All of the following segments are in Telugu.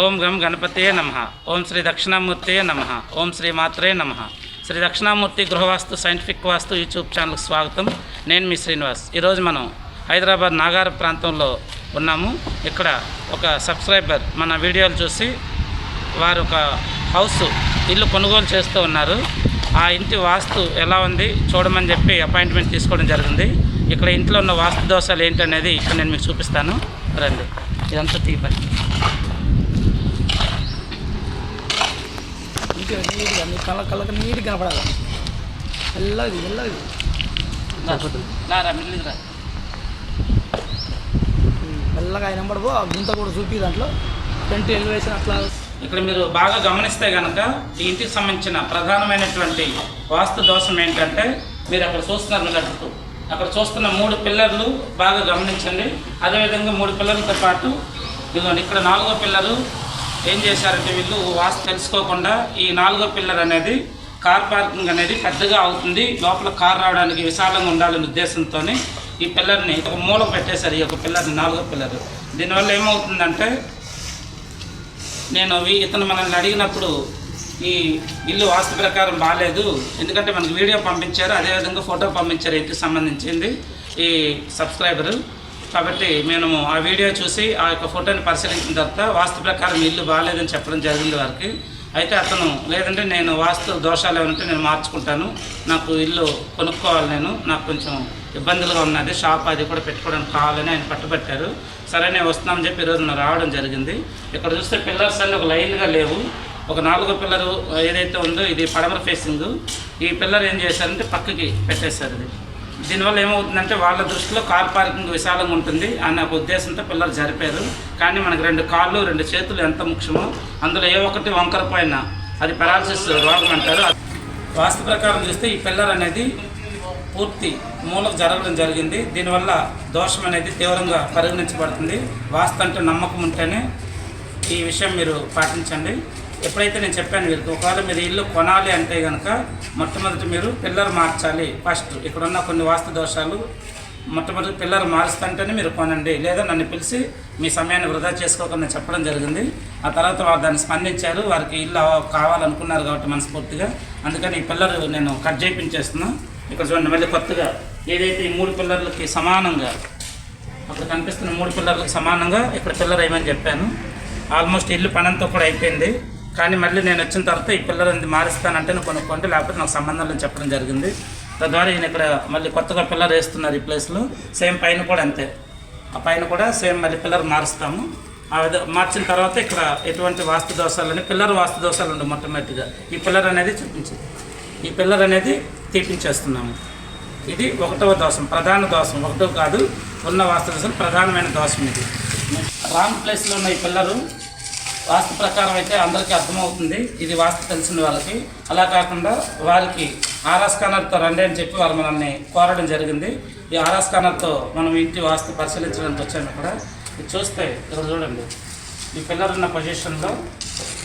ఓం గం గణపతే నమ. ఓం శ్రీ దక్షిణామూర్తే నమ. ఓం శ్రీ మాత్రే నమ. శ్రీ దక్షిణామూర్తి గృహవాస్తు సైంటిఫిక్ వాస్తు యూట్యూబ్ ఛానల్కి స్వాగతం. నేను మీ శ్రీనివాస్. ఈరోజు మనం హైదరాబాద్ నాగార ప్రాంతంలో ఉన్నాము. ఇక్కడ ఒక సబ్స్క్రైబర్ మన వీడియోలు చూసి వారు ఒక హౌస్ ఇల్లు కొనుగోలు చేస్తూ ఉన్నారు. ఆ ఇంటి వాస్తు ఎలా ఉంది? చూడమని చెప్పి అపాయింట్మెంట్ తీసుకోవడం జరిగింది. ఇక్కడ ఇంట్లో ఉన్న వాస్తు దోషాలు ఏంటనేది ఇక్కడ నేను మీకు చూపిస్తాను. రండి. ఇదంతా తీపని నీట్గా నీట్గా మీ కళ్ళ కళ్ళకి నీట్గా కనపడాలి. వెళ్ళది వెళ్ళది మెల్లగా ఆయన పడిపో ఆ గుంత కూడా చూపి దాంట్లో. ఫ్రంట్ ఎలివేషన్ అట్లా. ఇక్కడ మీరు బాగా గమనిస్తే కనుక ఈ ఇంటికి సంబంధించిన ప్రధానమైనటువంటి వాస్తు దోషం ఏంటంటే మీరు అక్కడ చూస్తున్నారు మీరు అక్కడ చూస్తున్న మూడు పిల్లర్లు బాగా గమనించండి. అదేవిధంగా మూడు పిల్లర్లతో పాటు ఇదిగోండి ఇక్కడ నాలుగో పిల్లరు ఏం చేశారంటే వీళ్ళు వాస్తు తెలుసుకోకుండా ఈ నాలుగో పిల్లర్ అనేది కార్ పార్కింగ్ అనేది పెద్దగా అవుతుంది. లోపల కార్ రావడానికి విశాలంగా ఉండాలనే ఉద్దేశంతో ఈ పిల్లర్ని ఒక మూల పెట్టేశారు ఈ యొక్క పిల్లర్ని నాలుగో పిల్లర్. దీనివల్ల ఏమవుతుందంటే నేను ఇతను మనల్ని అడిగినప్పుడు ఈ ఇల్లు వాస్తు ప్రకారం బాగాలేదు ఎందుకంటే మనకు వీడియో పంపించారు అదేవిధంగా ఫోటో పంపించారు ఇంటికి సంబంధించింది ఈ సబ్స్క్రైబరు. కాబట్టి మేము ఆ వీడియో చూసి ఆ యొక్క ఫోటోని పరిశీలించిన తర్వాత వాస్తు ప్రకారం ఇల్లు బాగాలేదని చెప్పడం జరిగింది వారికి. అయితే అతను లేదంటే నేను వాస్తు దోషాలు ఏమంటే నేను మార్చుకుంటాను. నాకు ఇల్లు కొనుక్కోవాలి నేను. నాకు కొంచెం ఇబ్బందులుగా ఉన్నది. షాప్ అది కూడా పెట్టుకోవడానికి కావాలని ఆయన పట్టుబట్టారు. సరే నేను వస్తున్నామని చెప్పి ఈరోజు నేను రావడం జరిగింది. ఇక్కడ చూస్తే పిల్లర్స్ అన్నీ ఒక లైన్గా లేవు. ఒక నాలుగో పిల్లరు ఏదైతే ఉందో ఇది పడమర ఫేసింగ్. ఈ పిల్లర్ ఏం చేశారంటే పక్కకి పెట్టేశారు ఇది దీనివల్ల ఏమవుతుందంటే వాళ్ళ దృష్టిలో కార్ పార్కింగ్ విశాలంగా ఉంటుంది అన్న ఒక ఉద్దేశంతో పిల్లలు జరిపారు. కానీ మనకు రెండు కాళ్ళు రెండు చేతులు ఎంత ముఖ్యమో అందులో ఏ ఒక్కటి వంకర పైన. అది పెరాలసిస్ రోగం అంటారు. వాస్తు ప్రకారం చూస్తే ఈ పిల్లర్ అనేది పూర్తి మూలకు జరగడం జరిగింది. దీనివల్ల దోషం అనేది తీవ్రంగా పరిగణించబడుతుంది. వాస్తు అంటే నమ్మకం ఉంటేనే ఈ విషయం మీరు పాటించండి. ఎప్పుడైతే నేను చెప్పాను మీరు ఒకవేళ మీరు ఇల్లు కొనాలి అంటే కనుక మొట్టమొదటి మీరు పిల్లర్ మార్చాలి ఫస్ట్ ఇక్కడ ఉన్న కొన్ని వాస్తు దోషాలు మొట్టమొదటి పిల్లర్ మారుస్తుంటేనే మీరు కొనండి. లేదా నన్ను పిలిచి మీ సమయాన్ని వృధా చేసుకోకుండా చెప్పడం జరిగింది. ఆ తర్వాత వారు దాన్ని స్పందించారు. వారికి ఇల్లు కావాలనుకున్నారు కాబట్టి మనస్ఫూర్తిగా. అందుకని ఈ పిల్లర్ నేను కట్ చేయించేస్తున్నాను ఇక్కడ చూడండి మళ్ళీ కొత్తగా ఏదైతే ఈ మూడు పిల్లర్లకి సమానంగా అక్కడ కనిపిస్తున్న మూడు పిల్లర్లకు సమానంగా ఇక్కడ పిల్లర్ వేయమని చెప్పాను. ఆల్మోస్ట్ ఇల్లు పనంతా కూడా అయిపోయింది. కానీ మళ్ళీ నేను వచ్చిన తర్వాత ఈ పిల్లలని మారుస్తానంటే నువ్వు కొనుక్కోండి లేకపోతే నాకు సంబంధం చెప్పడం జరిగింది. తద్వారా ఈయన ఇక్కడ మళ్ళీ కొత్తగా పిల్లర్ వేస్తున్నారు ఈ ప్లేస్లో సేమ్ పైన కూడా అంతే. ఆ పైన కూడా సేమ్ మళ్ళీ పిల్లర్ మారుస్తాము. ఆ విధ మార్చిన తర్వాత ఇక్కడ ఎటువంటి వాస్తు దోషాలని పిల్లర్ వాస్తు దోషాలు ఉండవు మొట్టమొదటిగా. ఈ పిల్లర్ అనేది చూపించింది ఈ పిల్లర్ అనేది తీపించేస్తున్నాము. ఇది ఒకటవ దోషం ప్రధాన దోషం. ఒకటో కాదు ఉన్న వాస్తు దోషం ప్రధానమైన దోషం ఇది. రాంగ్ ప్లేస్లో ఉన్న ఈ పిల్లరు వాస్తు ప్రకారం అయితే అందరికీ అర్థమవుతుంది. ఇది వాస్తు తెలిసిన వాళ్ళకి. అలా కాకుండా వారికి ఆర్ఎస్ స్కానర్తో రండి అని చెప్పి వారు మనల్ని కోరడం జరిగింది. ఈ ఆర్ఎస్ స్కానర్తో మనం ఇంటి వాస్తు పరిశీలించడానికి వచ్చాము ఇక్కడ. ఇది చూస్తే ఇక్కడ చూడండి. ఈ పిల్లర్ ఉన్న పొజిషన్లో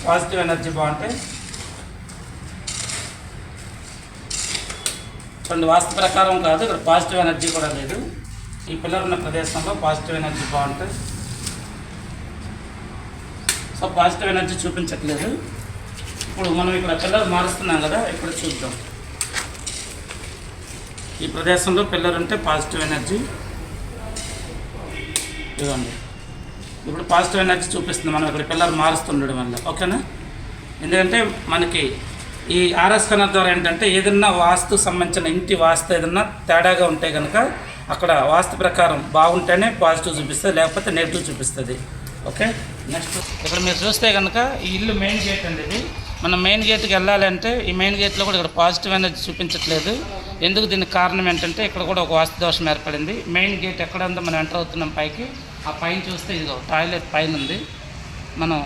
పాజిటివ్ ఎనర్జీ బాగుంటే రెండు వాస్తు ప్రకారం కాదు ఇక్కడ పాజిటివ్ ఎనర్జీ కూడా లేదు. ఈ పిల్లర్ ఉన్న ప్రదేశంలో పాజిటివ్ ఎనర్జీ బాగుంటుంది సో పాజిటివ్ ఎనర్జీ చూపించట్లేదు. ఇప్పుడు మనం ఇక్కడ పిల్లలు మారుస్తున్నాం కదా ఇక్కడ చూద్దాం. ఈ ప్రదేశంలో పిల్లలు ఉంటే పాజిటివ్ ఎనర్జీ. ఇవ్వండి ఇప్పుడు పాజిటివ్ ఎనర్జీ చూపిస్తుంది మనం ఇక్కడ పిల్లలు మారుస్తుండడం వల్ల. ఓకేనా? ఎందుకంటే మనకి ఈ ఆర్ఎస్ కనర్ ద్వారా ఏంటంటే ఏదన్నా వాస్తు సంబంధించిన ఇంటి వాస్తు ఏదన్నా తేడాగా ఉంటే కనుక అక్కడ వాస్తు ప్రకారం బాగుంటేనే పాజిటివ్ చూపిస్తుంది లేకపోతే నెగిటివ్ చూపిస్తుంది. ఓకే? నెక్స్ట్ ఇక్కడ మీరు చూస్తే కనుక ఈ ఇల్లు మెయిన్ గేట్ అండి ఇది. మనం మెయిన్ గేట్కి వెళ్ళాలంటే ఈ మెయిన్ గేట్లో కూడా ఇక్కడ పాజిటివ్ ఎనర్జీ చూపించట్లేదు. ఎందుకు దీనికి కారణం ఏంటంటే ఇక్కడ కూడా ఒక వాస్తు దోషం ఏర్పడింది. మెయిన్ గేట్ ఎక్కడ ఉందో మనం ఎంటర్ అవుతున్నాం పైకి. ఆ పైన చూస్తే ఇదిగో టాయిలెట్ పైన ఉంది. మనం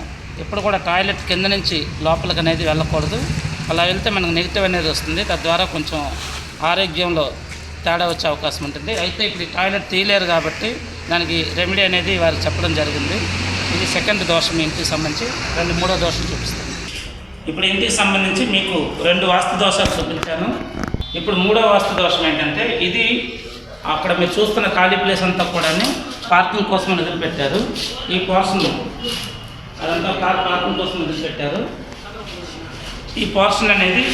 ఎప్పుడు కూడా టాయిలెట్ కింద నుంచి లోపలికి అనేది వెళ్ళకూడదు. అలా వెళ్తే మనకు నెగిటివ్ అనేది వస్తుంది. తద్వారా కొంచెం ఆరోగ్యంలో తేడా వచ్చే అవకాశం ఉంటుంది. అయితే ఇప్పుడు ఈ టాయిలెట్ తీయలేరు కాబట్టి దానికి రెమెడీ అనేది వారు చెప్పడం జరిగింది. ఇది సెకండ్ దోషం ఇంటికి సంబంధించి రెండు మూడో దోషం చూపిస్తాను. ఇప్పుడు ఇంటికి సంబంధించి మీకు రెండు వాస్తు దోషాలు చూపించాను. ఇప్పుడు మూడో వాస్తు దోషం ఏంటంటే ఇది అక్కడ మీరు చూస్తున్న ఖాళీ ప్లేస్ అంతా కూడా పార్కింగ్ కోసం వదిలిపెట్టారు. ఈ పోర్షన్ అదంతా కార్ పార్కింగ్ కోసం వదిలిపెట్టారు. ఈ పోర్షన్ అనేది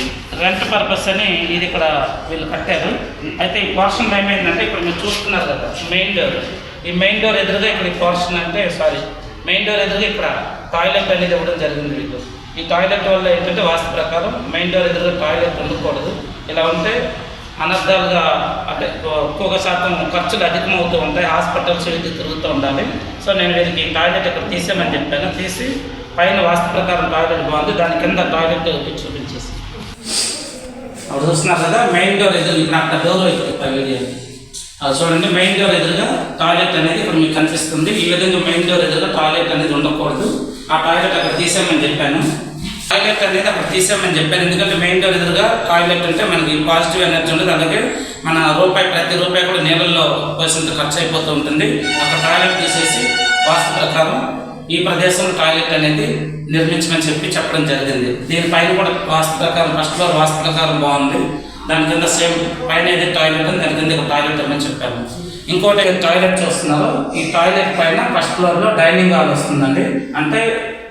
రెంట్ పర్పస్ అని ఇది ఇక్కడ వీళ్ళు కట్టారు. అయితే ఈ పోర్షన్ ఏమైందంటే ఇక్కడ మీరు చూస్తున్నారు కదా మెయిన్ డోర్. ఈ మెయిన్ డోర్ ఎదురుగా ఇక్కడ ఈ పోర్షన్ అంటే సారీ మెయిన్ డోర్ ఎదురుగా ఇక్కడ టాయిలెట్ అనేది ఇవ్వడం జరిగింది మీకు. ఈ టాయిలెట్ వల్ల ఏంటంటే వాస్తు ప్రకారం మెయిన్ డోర్ ఎదురుగా టాయిలెట్ ఉండకూడదు. ఇలా ఉంటే అనర్థాలుగా అంటే ఎక్కువగా శాతం ఖర్చులు అధికమవుతూ ఉంటాయి. హాస్పిటల్స్ ఇది తిరుగుతూ ఉండాలి. సో నేను వీరికి టాయిలెట్ ఇక్కడ తీసామని చెప్పాను. తీసి పైన వాస్తు ప్రకారం టాయిలెట్ బాగుంది. దాని కింద టాయిలెట్ చూపించేసి. అప్పుడు చూస్తున్నారు కదా మెయిన్ డోర్ ఎదురు నాకు అక్కడ డోర్ వీడియో చూడండి మెయిన్ డోర్ ఎదురుగా టాయిలెట్ అనేది ఇప్పుడు మీకు కనిపిస్తుంది. ఈ విధంగా మెయిన్ డోర్ ఎదురుగా టాయిలెట్ అనేది ఉండకూడదు. ఆ టాయిలెట్ అక్కడ తీసేయమని చెప్పాను. టాయిలెట్ అనేది అక్కడ తీసేయమని చెప్పాను. ఎందుకంటే మెయిన్ డోర్ ఎదురుగా టాయిలెట్ ఉంటే మనకి పాజిటివ్ ఎనర్జీ ఉండదు. అలాగే మన రూపాయి ప్రతి రూపాయి కూడా నీళ్ళల్లో పోసినంత ఖర్చు అయిపోతూ ఉంటుంది. అక్కడ టాయిలెట్ తీసేసి వాస్తు ప్రకారం ఈ ప్రదేశంలో టాయిలెట్ అనేది నిర్మించమని చెప్పి చెప్పడం జరిగింది. దీనిపైన కూడా వాస్తు ప్రకారం ఫస్ట్ ఫ్లోర్ వాస్తు ప్రకారం బాగుంది. దాని కింద సేమ్ పైన ఏది టాయిలెట్ ఉంది దాని కింద ఒక టాయిలెట్ అని చెప్పాము ఇంకోటి టాయిలెట్ చూస్తున్నారు ఈ టాయిలెట్ పైన ఫస్ట్ ఫ్లోర్లో డైనింగ్ హాల్ వస్తుందండి. అంటే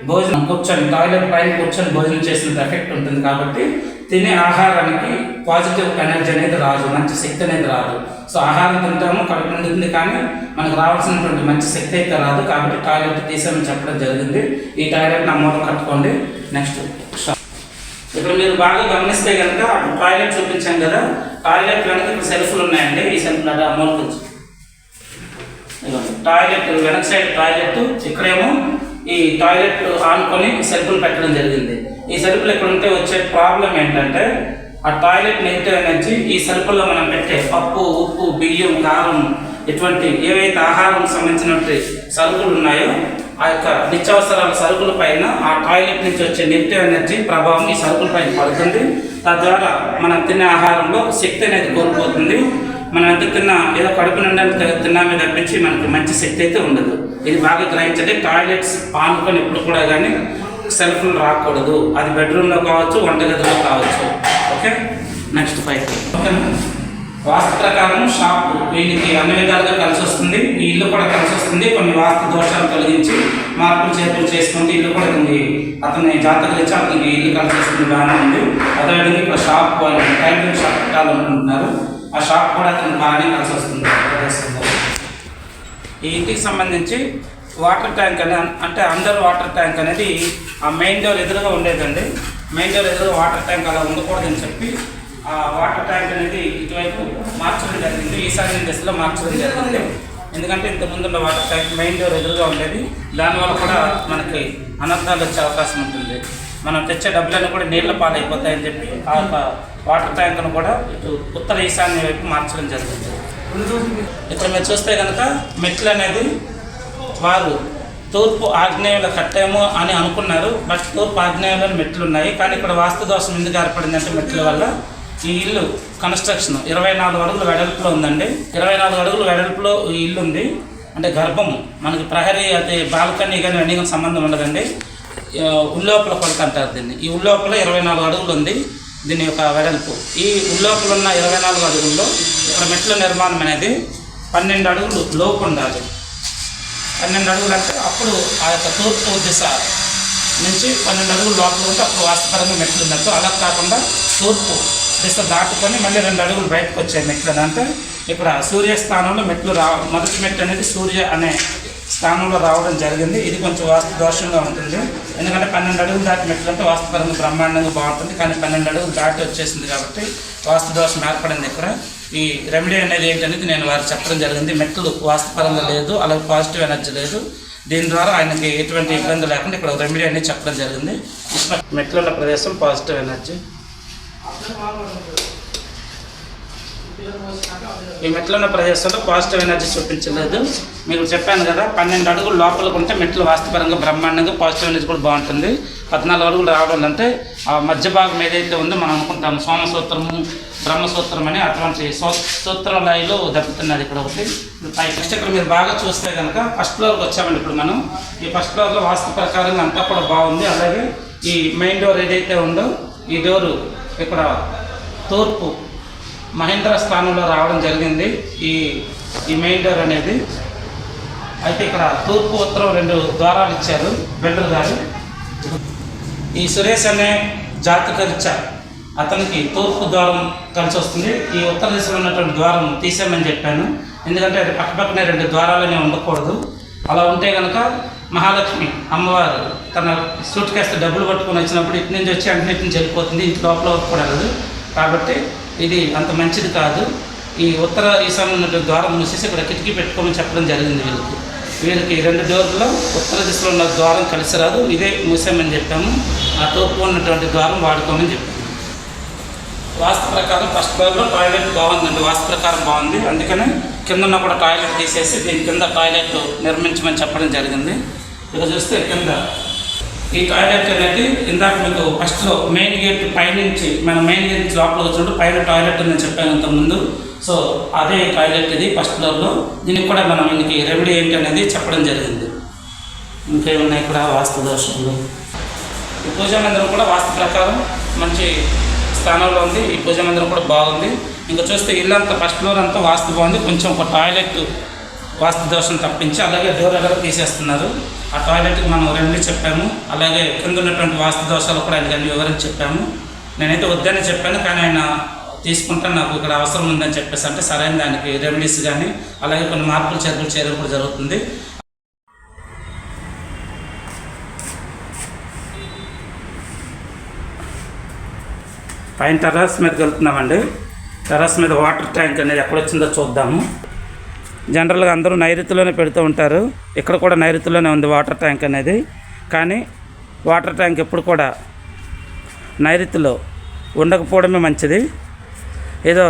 భోజనం కూర్చొని టాయిలెట్ పైన కూర్చొని భోజనం చేసినంత ఎఫెక్ట్ ఉంటుంది కాబట్టి తినే ఆహారానికి పాజిటివ్ ఎనర్జీ అనేది రాదు మంచి శక్తి అనేది రాదు. సో ఆహారం తింటాము కడుపు నిండుతుంది కానీ మనకు రావాల్సినటువంటి మంచి శక్తి అయితే రాదు కాబట్టి టాయిలెట్ తీసామని చెప్పడం జరిగింది. ఈ టాయిలెట్ నా మూలం కట్టుకోండి. నెక్స్ట్ ఇప్పుడు మీరు బాగా గమనిస్తే కనుక అప్పుడు టాయిలెట్ చూపించాం కదా. టాయిలెట్ వెనక ఇక్కడ సెల్ఫ్లు ఉన్నాయండి. ఈ సెల్ఫ్లు అంటే మూలకి కొంచెం. టాయిలెట్ వెనక సైడ్ టాయిలెట్ ఇక్కడేమో ఈ టాయిలెట్ ఆనుకొని సెల్ఫ్లు పెట్టడం జరిగింది. ఈ సెల్ఫ్లు ఇక్కడ ఉంటే వచ్చే ప్రాబ్లం ఏంటంటే ఆ టాయిలెట్ నెగిటివ్ ఎనర్జీ ఈ సెల్ఫ్లో మనం పెట్టే పప్పు ఉప్పు బియ్యం కారం ఇటువంటి ఏవైతే ఆహారం సంబంధించినటువంటి సరుకులు ఉన్నాయో ఆ యొక్క నిత్యావసరాల సరుకుల పైన ఆ టాయిలెట్ నుంచి వచ్చే నెగిటివ్ ఎనర్జీ ప్రభావం ఈ సరుకుల పైన పడుతుంది. తద్వారా మనం తినే ఆహారంలో శక్తి అనేది కోల్పోతుంది. మనం ఎంత తిన్నా ఏదో కడుపు నిండా తిన్నామే తప్పించి మనకి మంచి శక్తి అయితే ఉండదు. ఇది బాగా గ్రహించండి. టాయిలెట్స్ పానుకొని ఎప్పుడు కూడా కానీ సెల్ఫ్లు రాకూడదు. అది బెడ్రూమ్లో కావచ్చు వంటగదిలో కావచ్చు. ఓకే? నెక్స్ట్ ఫైవ్ ఓకేనా? వాస్తు ప్రకారం షాప్ వీళ్ళకి అన్ని విధాలుగా కలిసి వస్తుంది. ఈ ఇల్లు కూడా కలిసి వస్తుంది. కొన్ని వాస్తు దోషాలు కలిగించి మార్పులు చేర్పులు చేసుకుంటే ఇల్లు కూడా కొన్ని అతని జాతకలు ఇచ్చి అతనికి ఇల్లు కలిసి వస్తుంది. బాగానే ఉంది. అదేవిధంగా ఇక్కడ షాప్ వాళ్ళు టైలరింగ్ షాప్ పెట్టాలనుకుంటున్నారు. ఆ షాప్ కూడా అతను బాగానే కలిసి వస్తుంది. ప్రదేశంలో. ఈ ఇంటికి సంబంధించి వాటర్ ట్యాంక్ అనే అంటే అండర్ వాటర్ ట్యాంక్ అనేది ఆ మెయిన్ డోర్ ఎదురుగా ఉండేదండి. మెయిన్ డోర్ ఎదురుగా వాటర్ ట్యాంక్ అలా ఉండకూడదని చెప్పి వాటర్ ట్యాంక్ అనేది ఇటువైపు మార్చడం జరిగింది. ఈశాన్య దశలో మార్చడం జరిగింది. ఎందుకంటే ఇంత ముందున్న వాటర్ ట్యాంక్ మెయిన్ డోర్ ఎదురుగా ఉండేది. దానివల్ల కూడా మనకి అనర్థాలు వచ్చే అవకాశం ఉంటుంది. మనం తెచ్చే డబ్బులన్నీ కూడా నీళ్ళ పాలైపోతాయని చెప్పి ఆ యొక్క వాటర్ ట్యాంక్ను కూడా ఇటు ఉత్తర ఈశాన్య వైపు మార్చడం జరిగింది. ఇక్కడ మీరు చూస్తే కనుక మెట్లు అనేది వారు తూర్పు ఆగ్నేయంలో కట్టాము అని అనుకున్నారు. బట్ తూర్పు ఆగ్నేయంలో మెట్లు ఉన్నాయి కానీ ఇక్కడ వాస్తు దోషం ఎందుకు ఏర్పడిందంటే మెట్ల వల్ల ఈ ఇల్లు కన్స్ట్రక్షన్ ఇరవై నాలుగు అడుగుల వెడల్పులో ఉందండి. ఇరవై నాలుగు అడుగుల వెడల్పులో ఈ ఇల్లు ఉంది. అంటే గర్భము. మనకి ప్రహరీ అది బాల్కనీ కానీ అన్ని కానీ సంబంధం ఉండదండి. ఉల్లోపల కొలత అంటారు దీన్ని. ఈ ఉల్లోపల ఇరవై నాలుగు అడుగులు ఉంది దీని యొక్క వెడల్పు. ఈ ఉల్లోపల ఉన్న ఇరవై నాలుగు అడుగుల్లో ఇక్కడ మెట్ల నిర్మాణం అనేది పన్నెండు అడుగులు లోపు ఉండాలి. పన్నెండు అడుగులు అంటే అప్పుడు ఆ యొక్క తూర్పు దిశ నుంచి పన్నెండు అడుగులు లోపల ఉంటే అప్పుడు వాస్తపరంగా మెట్లు ఉన్నట్టు. అలా కాకుండా తూర్పు దిశ దాటుకొని మళ్ళీ రెండు అడుగులు బయటకు వచ్చాయి మెట్లు అని. అంటే ఇక్కడ సూర్య స్థానంలో మెట్లు రా మొదటి మెట్టు అనేది సూర్య అనే స్థానంలో రావడం జరిగింది. ఇది కొంచెం వాస్తు దోషంగా ఉంటుంది. ఎందుకంటే పన్నెండు అడుగులు దాటి మెట్లు అంటే వాస్తుపరంగా బ్రహ్మాండంగా బాగుంటుంది. కానీ పన్నెండు అడుగులు దాటి వచ్చేసింది కాబట్టి వాస్తు దోషం ఏర్పడింది ఇక్కడ. ఈ రెమెడీ అనేది ఏంటనేది నేను వారు చెప్పడం జరిగింది. మెట్లు వాస్తుపరంగా లేదు అలాగే పాజిటివ్ ఎనర్జీ లేదు. దీని ద్వారా ఆయనకి ఎటువంటి ఇబ్బంది లేకుండా ఇక్కడ రెమెడీ అనేది చెప్పడం జరిగింది. మెట్లున్న ప్రదేశం పాజిటివ్ ఎనర్జీ. ఈ మెట్లు ఉన్న ప్రదేశంలో పాజిటివ్ ఎనర్జీ చూపించలేదు. మీకు చెప్పాను కదా పన్నెండు అడుగులు లోపలకు ఉంటే మెట్లు వాస్తుపరంగా బ్రహ్మాండంగా పాజిటివ్ ఎనర్జీ కూడా బాగుంటుంది. పద్నాలుగు అడుగులు రావడం అంటే ఆ మధ్య భాగం ఏదైతే ఉందో మనం అనుకుంటాము సోమసూత్రము బ్రహ్మసూత్రం అని అటువంటి సూ సూత్ర లైలో దెబ్బతున్నది ఇక్కడ ఒకటి. పై నెక్స్ట్ ఇక్కడ మీరు బాగా చూస్తే కనుక ఫస్ట్ ఫ్లోర్కి వచ్చామండి ఇప్పుడు మనం. ఈ ఫస్ట్ ఫ్లోర్లో వాస్తు ప్రకారంగా అంతా కూడా బాగుంది. అలాగే ఈ మెయిన్ డోర్ ఏదైతే ఉందో ఈ డోరు ఇక్కడ తూర్పు మహేంద్ర స్థానంలో రావడం జరిగింది. ఈ ఈ మెయిన్ డోర్ అనేది అయితే ఇక్కడ తూర్పు ఉత్తరం రెండు ద్వారాలు ఇచ్చారు బిల్డర్ గారు. ఈ సురేష్ అనే జాతకరీత్యా అతనికి తూర్పు ద్వారం కలిసి వస్తుంది. ఈ ఉత్తర దిశలో ఉన్నటువంటి ద్వారం తీసేయమని చెప్పాను. ఎందుకంటే అది పక్కపక్కనే రెండు ద్వారాలనే ఉండకూడదు. అలా ఉంటే కనుక మహాలక్ష్మి అమ్మవారు తన సూట్ కేస్తే డబ్బులు పట్టుకొని వచ్చినప్పుడు ఇటు నుంచి వచ్చి అన్నిటి నుంచి వెళ్ళిపోతుంది ఇంటి లోపల కూడా కాబట్టి ఇది అంత మంచిది కాదు. ఈ ఉత్తర ఈశాన్య ఉన్నటువంటి ద్వారం మూసేసి ఇక్కడ కిటికీ పెట్టుకోమని చెప్పడం జరిగింది వీళ్ళకి. వీళ్ళకి రెండు డోర్లో ఉత్తర దిశలో ఉన్న ద్వారం కలిసి రాదు. ఇదే మూసామని చెప్పాము. ఆ తూర్పు ఉన్నటువంటి ద్వారం వాడుకోమని చెప్పాము. వాస్తు ప్రకారం ఫస్ట్ ఫ్లోర్లో టాయిలెట్ బాగుందండి వాస్తు ప్రకారం బాగుంది. అందుకని కింద ఉన్న కూడా టాయిలెట్ తీసేసి దీని కింద టాయిలెట్ నిర్మించమని చెప్పడం జరిగింది. ఇక చూస్తే కింద ఈ టాయిలెట్ అనేది ఇందాక మీకు ఫస్ట్లో మెయిన్ గేట్ పైనుంచి మన మెయిన్ గేట్ లోపల వచ్చినప్పుడు పైన టాయిలెట్ అని చెప్పాను ఇంతకుముందు. సో అదే టాయిలెట్ ఇది ఫస్ట్ ఫ్లోర్లో దీనికి కూడా మనం దీనికి రెమెడీ ఏంటి అనేది చెప్పడం జరిగింది. ఇంకేమున్నాయి ఇక్కడ వాస్తు దోషాలు ఈ పూజా మందిరం కూడా వాస్తు ప్రకారం మంచి స్థానంలో ఉంది ఈ పూజ మందిరం కూడా బాగుంది. ఇంకా చూస్తే ఇల్లు అంతా ఫస్ట్ ఫ్లోర్ అంతా వాస్తు బాగుంది. కొంచెం ఒక టాయిలెట్ వాస్తు దోషం తప్పించి అలాగే డోర్ దగ్గర తీసేస్తున్నారు. ఆ టాయిలెట్కి మనం రెండు చెప్పాము. అలాగే కింద ఉన్నటువంటి వాస్తు దోషాలు కూడా ఆయన అన్ని వివరించి చెప్పాము. నేనైతే వద్దని చెప్పాను కానీ ఆయన తీసుకుంటాను నాకు ఇక్కడ అవసరం ఉందని చెప్పేసి అంటే సరైన దానికి రెమెడీస్ కానీ అలాగే కొన్ని మార్పులు చేర్పులు చేయడం కూడా జరుగుతుంది. పైన టెర్రస్ మీదకి వెళ్తున్నామండి టెర్రస్ మీద వాటర్ ట్యాంక్ అనేది ఎక్కడొచ్చిందో చూద్దాము. జనరల్గా అందరూ నైరుతిలోనే పెడుతూ ఉంటారు. ఇక్కడ కూడా నైరుతిలోనే ఉంది వాటర్ ట్యాంక్ అనేది. కానీ వాటర్ ట్యాంక్ ఎప్పుడు కూడా నైరుతిలో ఉండకపోవడమే మంచిది. ఏదో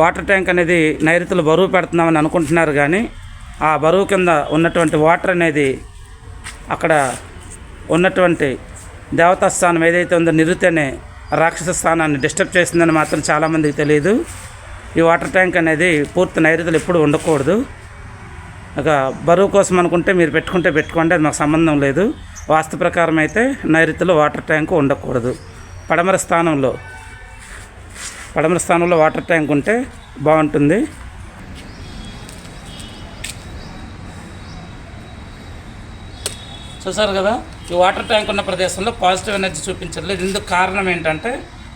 వాటర్ ట్యాంక్ అనేది నైరుతిలో బరువు పెడుతున్నామని అనుకుంటున్నారు కానీ ఆ బరువు కింద ఉన్నటువంటి వాటర్ అనేది అక్కడ ఉన్నటువంటి దేవతా స్థానం ఏదైతే ఉందో నిరుతనే రాక్షస స్థానాన్ని డిస్టర్బ్ చేసిందని మాత్రం చాలామందికి తెలియదు. ఈ వాటర్ ట్యాంక్ అనేది పూర్తి నైరుతులు ఎప్పుడు ఉండకూడదు. ఒక బరువు కోసం అనుకుంటే మీరు పెట్టుకుంటే పెట్టుకోండి అది మాకు సంబంధం లేదు. వాస్తు ప్రకారం అయితే నైరుతిలో వాటర్ ట్యాంక్ ఉండకూడదు. పడమర స్థానంలో పడమర స్థానంలో వాటర్ ట్యాంక్ ఉంటే బాగుంటుంది. చూసారు కదా? ఈ వాటర్ ట్యాంక్ ఉన్న ప్రదేశంలో పాజిటివ్ ఎనర్జీ చూపించట్లేదు. ఇందుకు కారణం ఏంటంటే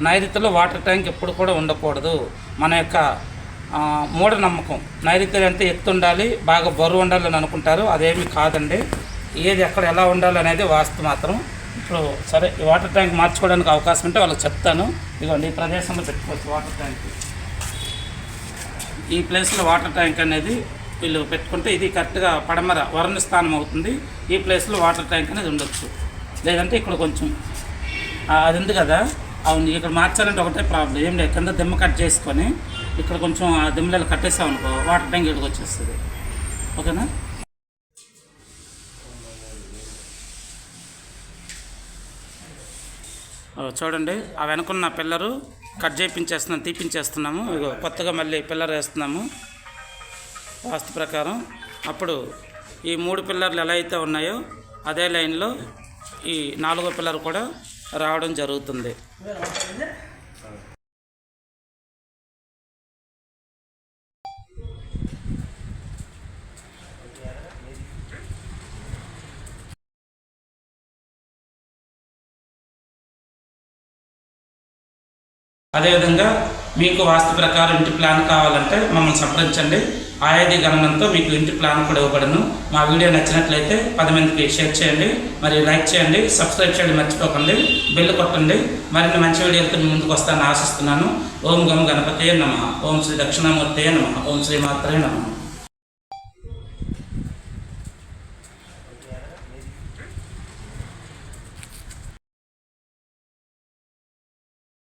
నైరుతిలో వాటర్ ట్యాంక్ ఎప్పుడు కూడా ఉండకూడదు. మన యొక్క మూఢనమ్మకం. నైరుతి అంటే ఎత్తు ఉండాలి బాగా బరువు ఉండాలి అని అనుకుంటారు అదేమీ కాదండి. ఏది ఎక్కడ ఎలా ఉండాలి అనేది వాస్తు మాత్రం. ఇప్పుడు సరే ఈ వాటర్ ట్యాంక్ మార్చుకోవడానికి అవకాశం ఉంటే వాళ్ళకి చెప్తాను. ఇదిగోండి ఈ ప్రదేశంలో పెట్టుకోవచ్చు వాటర్ ట్యాంక్. ఈ ప్లేస్లో వాటర్ ట్యాంక్ అనేది వీళ్ళు పెట్టుకుంటే ఇది కరెక్ట్గా పడమర వరణ స్థానం అవుతుంది. ఈ ప్లేస్లో వాటర్ ట్యాంక్ అనేది ఉండొచ్చు. లేదంటే ఇక్కడ కొంచెం అది ఉంది కదా? అవును ఇక్కడ మార్చాలంటే ఒకటే ప్రాబ్లం ఏం లేదు కింద దిమ్మ కట్ చేసుకొని ఇక్కడ కొంచెం ఆ దిమ్మలలో కట్టేసాం అనుకో వాటర్ ట్యాంక్ ఇక్కడికి వచ్చేస్తుంది. ఓకేనా? చూడండి ఆ వెనుకున్న పిల్లరు కట్ చేయించేస్తున్నాం తీపించేస్తున్నాము. కొత్తగా మళ్ళీ పిల్లర్ వేస్తున్నాము. వాస్తు ప్రకారం. అప్పుడు ఈ మూడు పిల్లర్లు ఎలా అయితే ఉన్నాయో అదే లైన్లో ఈ నాలుగో పిల్లర్ కూడా రావడం జరుగుతుంది. అదేవిధంగా మీకు వాస్తు ప్రకారం ఇంటి ప్లాన్ కావాలంటే మమ్మల్ని సంప్రదించండి. ఆయాది గణనంతో మీకు ఇంటి ప్లాన్ కూడా ఇవ్వబడను. మా వీడియో నచ్చినట్లయితే పది మందికి షేర్ చేయండి. మరి లైక్ చేయండి. సబ్స్క్రైబ్ చేయండి మర్చిపోకండి. బెల్ కొట్టండి. మరిన్ని మంచి వీడియోలతో మీ ముందుకు వస్తానని ఆశిస్తున్నాను. ఓం గం గణపతే నమ. ఓం శ్రీ దక్షిణామూర్తే నమ. ఓం శ్రీ మాత్రే నమ.